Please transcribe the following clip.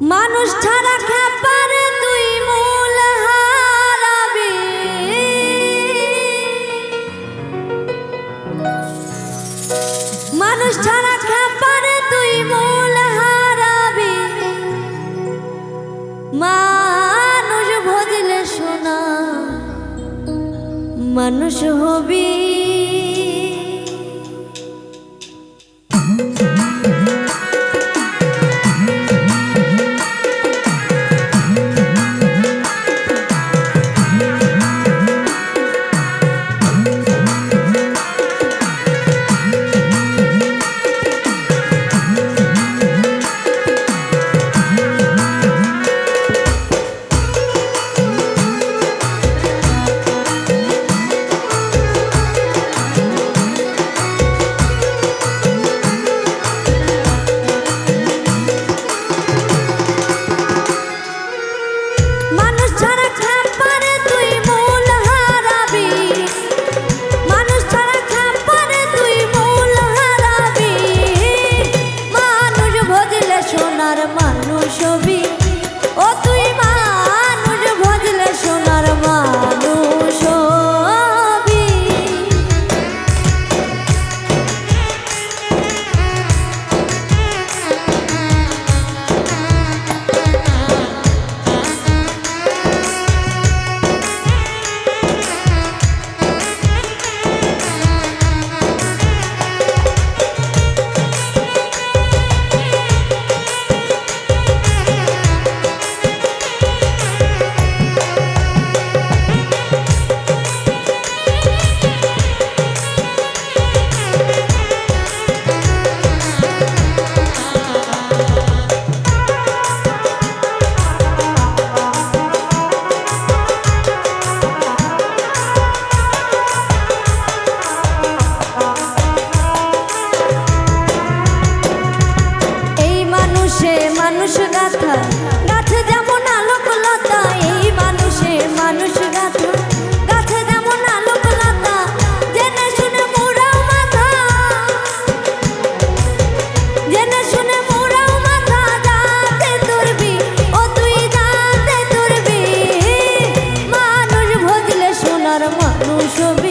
মানুষ ছাড়া খেপার তুই মূল হারাবি। মানুষ ছাড়া খেপার তুই মূল হারাবি। মানুষ ভজলে শোনা, মানুষ হবি Não chove.